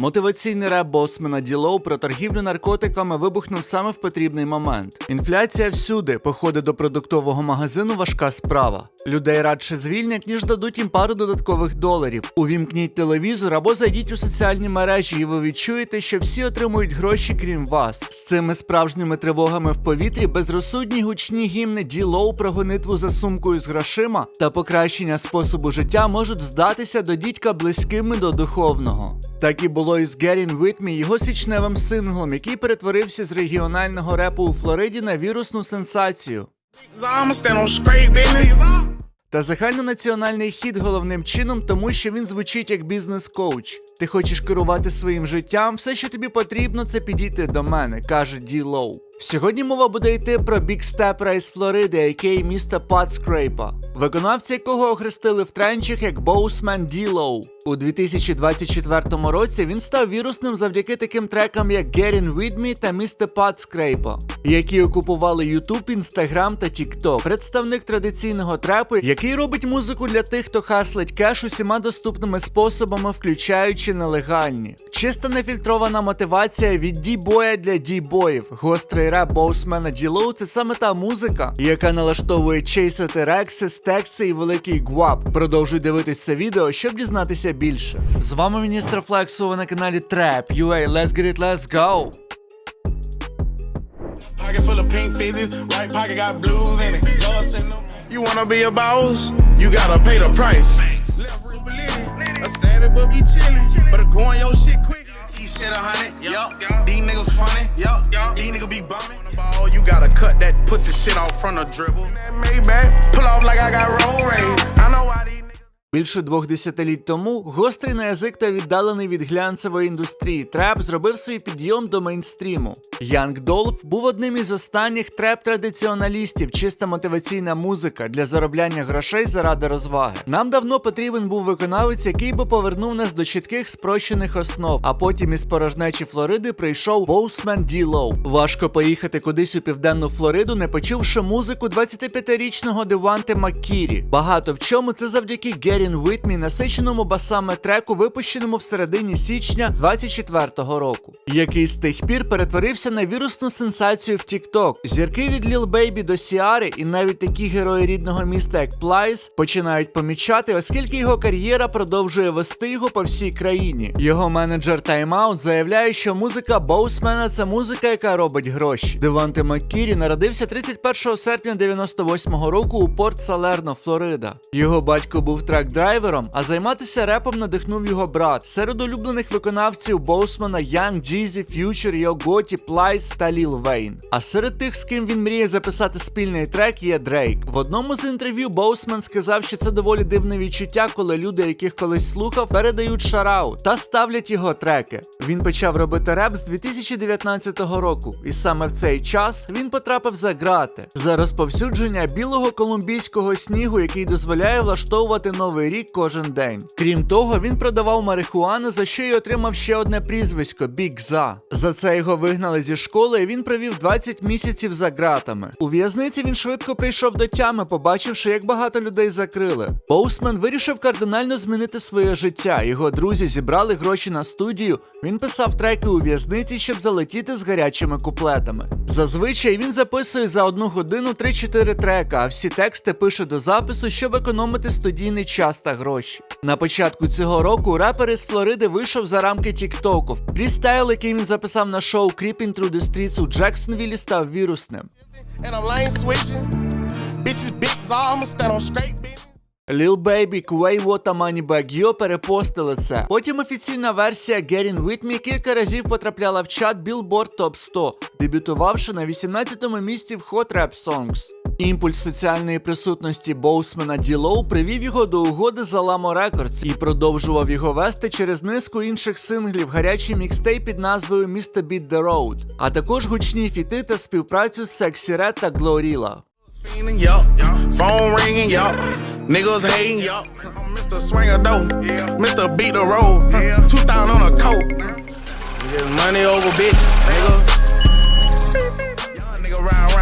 Мотиваційний реп Босмена Ділоу про торгівлю наркотиками вибухнув саме в потрібний момент. Інфляція всюди, походи до продуктового магазину важка справа. Людей радше звільнять, ніж дадуть їм пару додаткових доларів. Увімкніть телевізор або зайдіть у соціальні мережі, і ви відчуєте, що всі отримують гроші, крім вас. З цими справжніми тривогами в повітрі безрозсудні гучні гімни Ділоу про гонитву за сумкою з грошима та покращення способу життя можуть здатися до дідька близькими до духовного. Так і було і з Герін Витмі, його січневим синглом, який перетворився з регіонального репу у Флориді на вірусну сенсацію. Та загальнонаціональний хід головним чином, тому що він звучить як бізнес-коуч. Ти хочеш керувати своїм життям, все, що тобі потрібно, це підійти до мене, каже Ді Лоу. Сьогодні мова буде йти про бікстепера із Флориди, який міста Патскрейпа, виконавця якого охрестили в тренчах як Боусмен Ді Лоу. У 2024 році він став вірусним завдяки таким трекам, як Getting With Me та Mr. Патскрейпа, які окупували YouTube, Instagram та TikTok. Представник традиційного трепу, який робить музику для тих, хто хаслить кеш усіма доступними способами, включаючи нелегальні. Чиста нефільтрована мотивація від дібоя для дібоїв. Гострий реп боусмена Ділоу це саме та музика, яка налаштовує чейсити рекси, стекси і великий гвап. Продовжуй дивитись це відео, щоб дізнатися більше. З вами міністр Флексу, ви на каналі Trap UA. Let's get it, let's go! You wanna be a boss? You gotta pay the price. Left Liddy, a savage but be chillin', but go on your shit quickly. He shit a hundred, yup. These niggas funny, yup. These niggas be bumming. Ball, you gotta cut that pussy shit off from the dribble. That Maybach, pull off like I got roll rage. I know why these niggas. Більше двох десятиліть тому гострий на язик та віддалений від глянцевої індустрії треп зробив свій підйом до мейнстріму. Янг Долф був одним із останніх треп-традиціоналістів, чиста мотиваційна музика для заробляння грошей заради розваги. Нам давно потрібен був виконавець, який би повернув нас до чітких спрощених основ. А потім із порожнечі Флориди прийшов Боусмен Ді Лоу. Важко поїхати кудись у південну Флориду, не почувши музику 25-річного Деванте Маккірі. Багато в чому це завдяки Герін Витмі, насиченому басами треку, випущеному в середині січня 24-го року, який з тих пір перетворився на вірусну сенсацію в TikTok. Зірки від Lil Baby до Сіари і навіть такі герої рідного міста, як Плайс, починають помічати, оскільки його кар'єра продовжує вести його по всій країні. Його менеджер Time Out заявляє, що музика Боусмена це музика, яка робить гроші. Деванте Маккірі народився 31 серпня 98-го року у Порт Салерно, Флорида. Його батько був трак-драйвером, а займатися репом надихнув його брат. Серед улюблених виконавців Боусмана Young Jeezy, Future, Gotti, Plies та Lil Wayne. А серед тих, з ким він мріє записати спільний трек, є Дрейк. В одному з інтерв'ю Боусман сказав, що це доволі дивне відчуття, коли люди, яких колись слухав, передають шарау та ставлять його треки. Він почав робити реп з 2019 року, і саме в цей час він потрапив за грати за розповсюдження білого колумбійського снігу, який дозволяє влаштовувати новий рік кожен день. Крім того, він продавав марихуану, за що й отримав ще одне прізвисько Бік За. За це його вигнали зі школи, і він провів 20 місяців за ґратами. У в'язниці він швидко прийшов до тями, побачивши, як багато людей закрили. Боусмен вирішив кардинально змінити своє життя. Його друзі зібрали гроші на студію. Він писав треки у в'язниці, щоб залетіти з гарячими куплетами. Зазвичай він записує за одну годину 3-4 трека, а всі тексти пише до запису, щоб економити студійний час та гроші. На початку цього року рапер із Флориди вийшов за рамки Тіктоку. Фрістайл, який він записав на шоу Creeping Through the Streets у Джексонвілі, став вірусним. Lil Baby, Quavo та Moneybag Yo перепостили це. Потім офіційна версія Get In With Me кілька разів потрапляла в чат Billboard Top 100, дебютувавши на 18-му місці в Hot Rap Songs. Імпульс соціальної присутності Боусмена Ділоу привів його до угоди з Alamo Records і продовжував його вести через низку інших синглів, гарячий мікстейп під назвою Mr. Beat the Road, а також гучні фіти та співпрацю з Sexy Red та yup. Niggas hating, yup. I'm Mr. Swinger though. Mr. Beat the road. 2000 on a coat. Get money over bitches, nigga.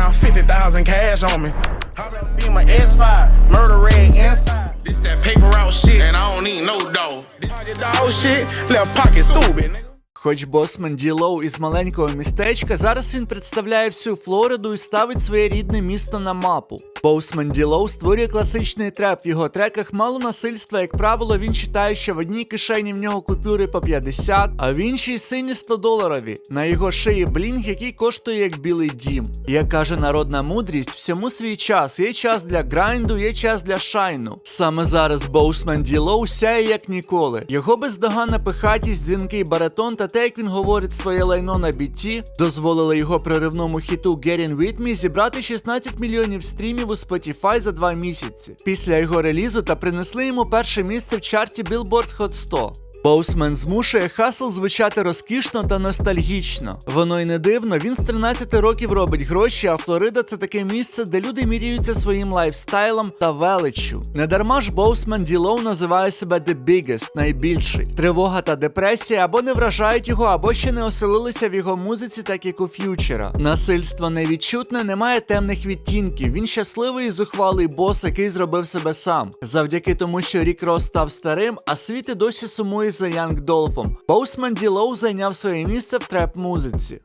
Around 50,000 cash on me. Hop up, be my S5. Murder red inside. This that paper out shit, and I don't need no dough. This dog shit, left pocket stupid. Хоч босмен Ді Лоу із маленького містечка, зараз він представляє всю Флориду і ставить своє рідне місто на мапу. Боусмен Ді Лоу створює класичний треп. В його треках мало насильства, як правило, він читає, що в одній кишені в нього купюри по 50, а в іншій сині 100 доларові. На його шиї блінг, який коштує як білий дім. Як каже народна мудрість, всьому свій час. Є час для грайнду, є час для шайну. Саме зараз Боусмен Ді Лоу сяє як ніколи. Його бездоганна пихатість, дзвінкий баритон та те, як він говорить своє лайно на біті, дозволили його проривному хіту Getting With Me зібрати 16 мільйонів стрімів у Spotify за два місяці. Після його релізу та принесли йому перше місце в чарті Billboard Hot 100. Боусмен змушує хасл звучати розкішно та ностальгічно. Воно й не дивно, він з 13 років робить гроші, а Флорида це таке місце, де люди міряються своїм лайфстайлом та величчю. Недарма ж Боусмен Ділоу називає себе The Biggest, найбільший. Тривога та депресія або не вражають його, або ще не оселилися в його музиці, так як у ф'ючера. Насильство невідчутне, немає темних відтінків. Він щасливий і зухвалий бос, який зробив себе сам. Завдяки тому, що Рік Рос став старим, а світ і досі сумує за Янг Долфом. Боусмен Ділоу зайняв своє місце в треп-музиці.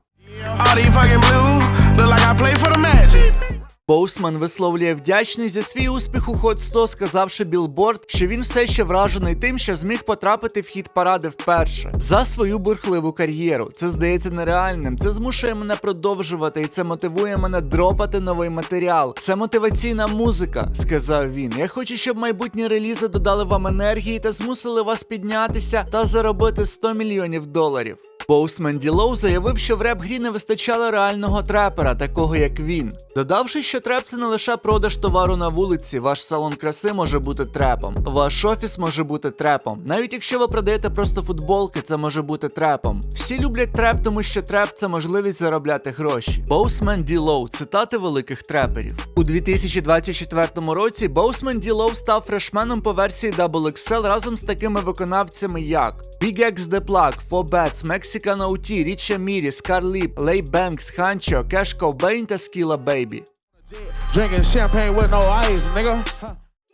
All these fucking blues look like I play for the Magic. Боусман висловлює вдячність за свій успіх у Hot 100, сказавши Білборд, що він все ще вражений тим, що зміг потрапити в хіт паради вперше за свою бурхливу кар'єру. Це здається нереальним. Це змушує мене продовжувати, і це мотивує мене дропати новий матеріал. Це мотиваційна музика, сказав він. Я хочу, щоб майбутні релізи додали вам енергії та змусили вас піднятися та заробити 100 мільйонів доларів. Боусмен Ділоу заявив, що в реп-грі не вистачало реального трепера, такого як він. Додавши, що треп це не лише продаж товару на вулиці, ваш салон краси може бути трепом, ваш офіс може бути трепом. Навіть якщо ви продаєте просто футболки, це може бути трепом. Всі люблять треп, тому що треп це можливість заробляти гроші. Боусмен Ділоу цитати великих треперів. У 2024 році Боусмен Ділоу став фрешменом по версії XXL разом з такими виконавцями, як Big X The Plug, Fobets, Mexican OT, Річа Мірі, Скарліп, Лей Бенкс, Ханчо, Кеш Ковбейн та Скіла Бейбі.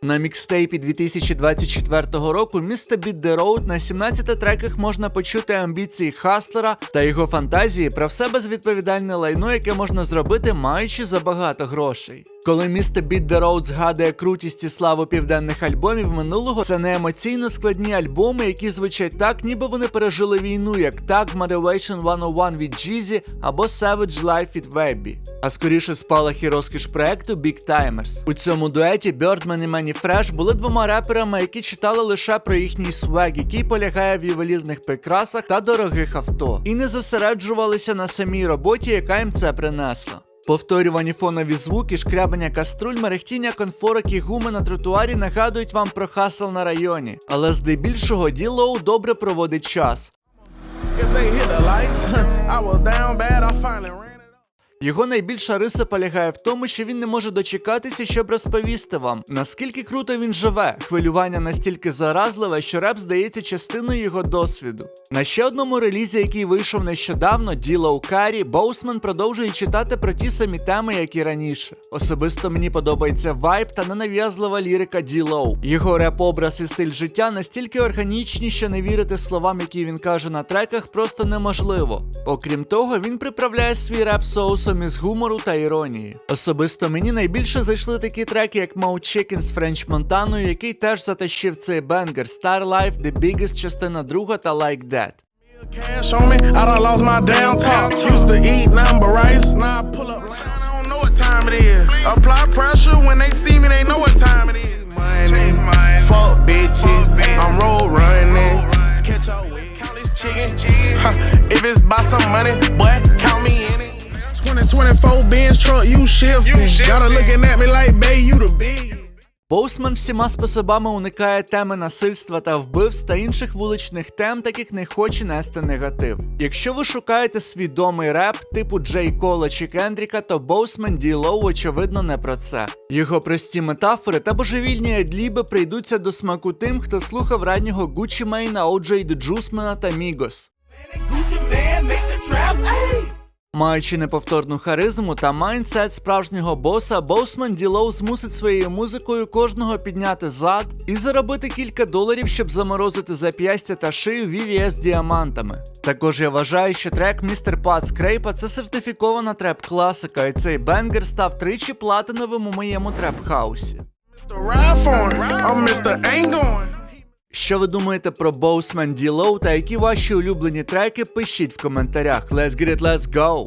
На мікстейпі 2024 року місто Beat the Road на 17 треках можна почути амбіції Хаслера та його фантазії про все безвідповідальне лайно, яке можна зробити, маючи забагато грошей. Коли місто Beat the Road згадує крутість і славу південних альбомів минулого, це не емоційно складні альбоми, які звучать так, ніби вони пережили війну, як Tag Motivation 101 від Jeezy або Savage Life від Webby. А скоріше спалах і розкіш проекту Big Timers. У цьому дуеті Birdman і Manny Fresh були двома реперами, які читали лише про їхній свег, який полягає в ювелірних прикрасах та дорогих авто, і не зосереджувалися на самій роботі, яка їм це принесла. Повторювані фонові звуки, шкрябання каструль, мерехтіння конфорок і гуми на тротуарі нагадують вам про хасл на районі. Але здебільшого Ділоу добре проводить час. Його найбільша риса полягає в тому, що він не може дочекатися, щоб розповісти вам, наскільки круто він живе. Хвилювання настільки заразливе, що реп здається частиною його досвіду. На ще одному релізі, який вийшов нещодавно, Діла у Карі, Боусман продовжує читати про ті самі теми, як і раніше. Особисто мені подобається вайб та ненав'язлива лірика Ділоу. Його реп-образ і стиль життя настільки органічні, що не вірити словам, які він каже на треках, просто неможливо. Окрім того, він приправляє свій реп соусом із гумору та іронії. Особисто мені найбільше зайшли такі треки, як Mo Chicken з Френч Монтаною, який теж затащив цей бенгер Star Life, The Biggest, частина друга та Like That. Cash on me, I done lost my damn top. Used to eat but rice, now I pull up line, I don't know what time it is. Apply pressure when they see me, they know what time it is. Money, fuck bitches, I'm road running. Catch up with this chicken. If it's by some money, boy, count. 2024 Benz truck, you shifting. Gotta looking at me like, babe, you the big. Боусман всіма способами уникає теми насильства та вбивств та інших вуличних тем, так як не хоче нести негатив. Якщо ви шукаєте свідомий реп, типу Джей Кола чи Кендріка, то Боусман Ді Лоу, очевидно, не про це. Його прості метафори та божевільні адліби прийдуться до смаку тим, хто слухав раннього Гучі Мейна, Оджей Джусмена та Мігос. Маючи неповторну харизму та майндсет справжнього боса, Боусман Ділоу змусить своєю музикою кожного підняти зад і заробити кілька доларів, щоб заморозити зап'ястя та шию VVS діамантами. Також я вважаю, що трек Містер Пат Скрейпа це сертифікована треп-класика, і цей бенгер став тричі платиновим у моєму треп-хаусі. Mr. Що ви думаєте про Боусман Ділоу та які ваші улюблені треки? Пишіть в коментарях. Let's get it, let's go!